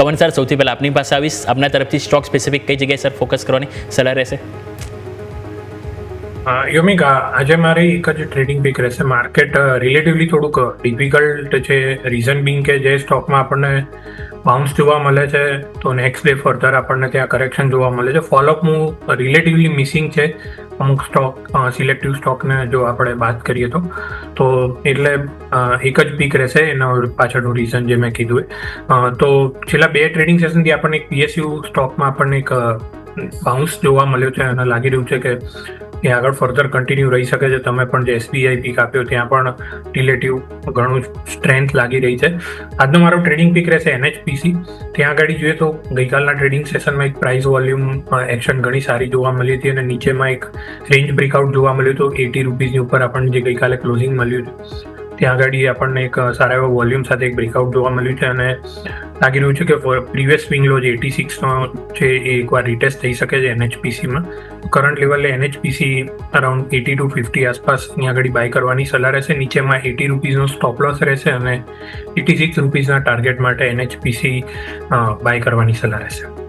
કવન sir, સૌથી પહેલાં આપની પાસે આવીશ. આપના તરફથી સ્ટોક સ્પેસિફિક કઈ જગ્યાએ સર ફોકસ કરવાની સલાહ રહેશે? યોમિક, આજે મારી એક જ ટ્રેડિંગ પીક રહેશે. માર્કેટ રિલેટિવલી થોડુંક ડિફિકલ્ટ છે. રીઝન બિંગ કે જે સ્ટોકમાં આપણને બાઉન્સ જોવા મળે છે, તો નેક્સ્ટ ડે ફર્ધર આપણને ત્યાં કરેક્શન જોવા મળે છે. ફોલોઅપ હું રિલેટિવલી મિસિંગ છે, અમુક સ્ટોક સિલેક્ટિવ સ્ટોકને જો આપણે વાત કરીએ તો. તો એટલે એક જ પીક રહેશે, એના પાછળનું રીઝન જે મેં કીધું તો છેલ્લા બે ટ્રેડિંગ સેશનથી આપણને એક પીએસયુ સ્ટોકમાં આપણને એક બાઉન્સ જોવા મળ્યો છે અને લાગી રહ્યું છે કે એ આગળ ફર્ધર કન્ટિન્યુ રહી શકે છે? તમે પણ જે એસબીઆઈ પીક આપ્યો, ત્યાં પણ રિલેટિવ ઘણું સ્ટ્રેન્થ લાગી રહી છે. આજનો મારો ટ્રેડિંગ પીક રહેશે એનએચપીસી ત્યાં આગળ જોઈએ તો ગઈકાલના ટ્રેડિંગ સેશનમાં એક પ્રાઇસ વોલ્યુમ એક્શન ઘણી સારી જોવા મળી હતી અને નીચેમાં એક રેન્જ બ્રેકઆઉટ જોવા મળ્યું હતું. એટી રૂપીઝની ઉપર આપણને જે ગઈકાલે ક્લોઝિંગ મળ્યું છે ત્યાં આગળ આપણને એક સારા એવા વોલ્યુમ સાથે એક બ્રેકઆઉટ જોવા મળ્યું છે અને લાગી રહ્યું છે કે પ્રીવિયસ સ્વિંગ લો જે એટી સિક્સનો છે એ એકવાર રિટેસ્ટ થઈ શકે છે એનએચપીસીમાં કરંટ લેવલે NHPC around eighty two fifty આસપાસ ત્યાં આગળ બાય કરવાની સલાહ રહેશે. નીચેમાં એટી રૂપીઝનો સ્ટોપ લોસ રહેશે અને એટી સિક્સ રૂપીઝના ટાર્ગેટ માટે એનએચપીસી બાય કરવાની સલાહ રહેશે.